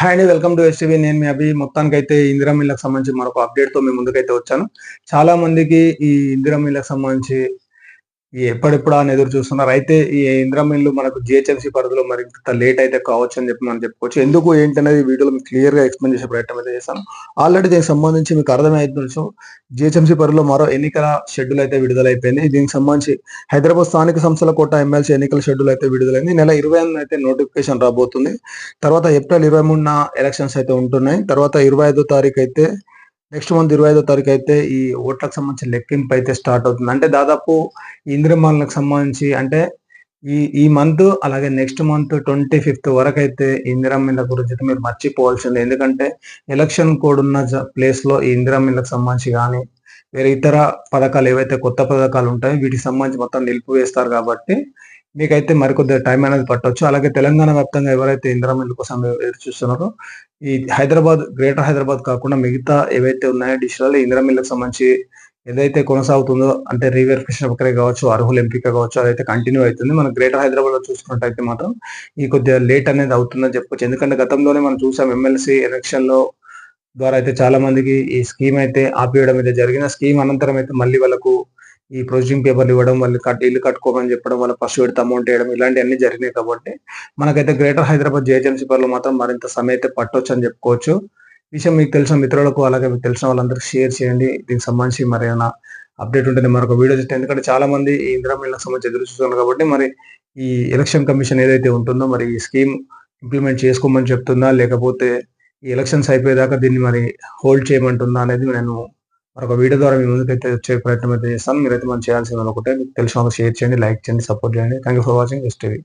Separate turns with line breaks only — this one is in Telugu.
హాయ్ అండి వెల్కమ్ టు ఎస్టీవీ నేను మీ అభి. మొత్తానికి అయితే ఇందిరా మిల్లకు సంబంధించి మరొక అప్డేట్తో మీ ముందుకైతే వచ్చాను. చాలా మందికి ఈ ఇందిరా మిల్లకు సంబంధించి ఎప్పుడెప్పుడు అని ఎదురు చూస్తున్నారు. అయితే ఈ ఇంద్రమిన్లు మనకు జిహెచ్ఎంసీ పరిధిలో మరింత లేట్ అయితే కావచ్చు అని చెప్పి మనం చెప్పుకోవచ్చు. ఎందుకు ఏంటనేది వీడియోలో మీకు క్లియర్గా ఎక్స్ప్లెయిన్ చేసే ప్రయత్నం అయితే చేశాను ఆల్రెడీ దీనికి సంబంధించి మీకు అర్థమైంది జిహెచ్ఎంసీ పరిధిలో మరో ఎన్నికల షెడ్యూల్ అయితే విడుదలైపోయింది. దీనికి సంబంధించి హైదరాబాద్ స్థానిక సంస్థల కోట ఎమ్మెల్సీ ఎన్నికల షెడ్యూల్ అయితే విడుదలైంది. నెల ఇరవై అయితే నోటిఫికేషన్ రాబోతుంది. తర్వాత ఏప్రిల్ ఇరవై మూడున ఎలక్షన్స్ అయితే ఉంటున్నాయి. తర్వాత ఇరవై ఐదో తారీఖు అయితే నెక్స్ట్ మంత్ ఇరవై ఐదో తారీఖు అయితే ఈ ఓట్లకు సంబంధించిన లెక్కింపు అయితే స్టార్ట్ అవుతుంది. అంటే దాదాపు ఇంద్రమాలకు సంబంధించి అంటే ఈ ఈ మంత్ అలాగే నెక్స్ట్ మంత్ ట్వంటీ ఫిఫ్త్ వరకు అయితే ఇందిరామిల్ల గురించి అయితే మీరు మర్చిపోవాల్సిందే ఎందుకంటే ఎలక్షన్ కోడ్ ఉన్న ప్లేస్లో ఈ ఇందిరామిల్లకు సంబంధించి కానీ వేరే ఇతర పథకాలు ఏవైతే కొత్త పథకాలు ఉంటాయో వీటికి సంబంధించి మొత్తం నిలిపివేస్తారు కాబట్టి మీకైతే మరికొద్ది టైం అనేది పట్టవచ్చు అలాగే తెలంగాణ వ్యాప్తంగా ఎవరైతే ఇందిరామిల్లు కోసం ఎదురు చూస్తున్నారో ఈ హైదరాబాద్ గ్రేటర్ హైదరాబాద్ కాకుండా మిగతా ఏవైతే ఉన్నాయో డిస్ట్రిక్ట్లో ఇందిరామిల్లకు సంబంధించి ఏదైతే కొనసాగుతుందో అంటే రీవెరిఫికేషన్ ప్రక్రియ కావచ్చు అర్హుల ఎంపిక కావచ్చు అదైతే కంటిన్యూ అవుతుంది. మనం గ్రేటర్ హైదరాబాద్లో చూసుకున్నట్టయితే మాత్రం ఈ కొద్దిగా లేట్ అనేది అవుతుందని చెప్పొచ్చు ఎందుకంటే గతంలోనే మనం చూసాం ఎమ్మెల్సీ ఎలక్షన్లో ద్వారా అయితే చాలా మందికి ఈ స్కీమ్ అయితే ఆపేయడం అయితే జరిగిన స్కీమ్ అనంతరం అయితే మళ్ళీ వాళ్ళకు ఈ ప్రొసీజింగ్ పేపర్లు ఇవ్వడం వాళ్ళు కట్ ఇల్లు కట్టుకోమని చెప్పడం వాళ్ళ ఫస్ట్ పెడితే అమౌంట్ వేయడం ఇలాంటివన్నీ జరిగినాయి కాబట్టి మనకైతే గ్రేటర్ హైదరాబాద్ జేహెచ్ఎంసీ పనులు మాత్రం మరింత సమయం అయితే పట్టొచ్చు అని చెప్పుకోవచ్చు. విషయం మీకు తెలిసిన మిత్రులకు అలాగే మీకు తెలిసిన వాళ్ళందరూ షేర్ చేయండి. దీనికి సంబంధించి మరి ఏమైనా అప్డేట్ ఉంటుంది మరొక వీడియో చూస్తే ఎందుకంటే చాలా మంది ఈ ఇందిరా మిల్లకు సంబంధించి ఎదురు చూస్తున్నారు కాబట్టి మరి ఈ ఎలక్షన్ కమిషన్ ఏదైతే ఉంటుందో మరి ఈ స్కీమ్ ఇంప్లిమెంట్ చేసుకోమని చెప్తుందా లేకపోతే ఈ ఎలక్షన్స్ అయిపోయేదాకా దీన్ని మరి హోల్డ్ చేయమంటుందా అనేది నేను మరొక వీడియో ద్వారా మీ ముందుకైతే వచ్చే ప్రయత్నం అయితే చేస్తాను. మీరైతే మనం చేయాల్సింది అనుకుంటే మీకు తెలిసిన షేర్ చేయండి లైక్ చేయండి సపోర్ట్ చేయండి. Thank you for watching S TV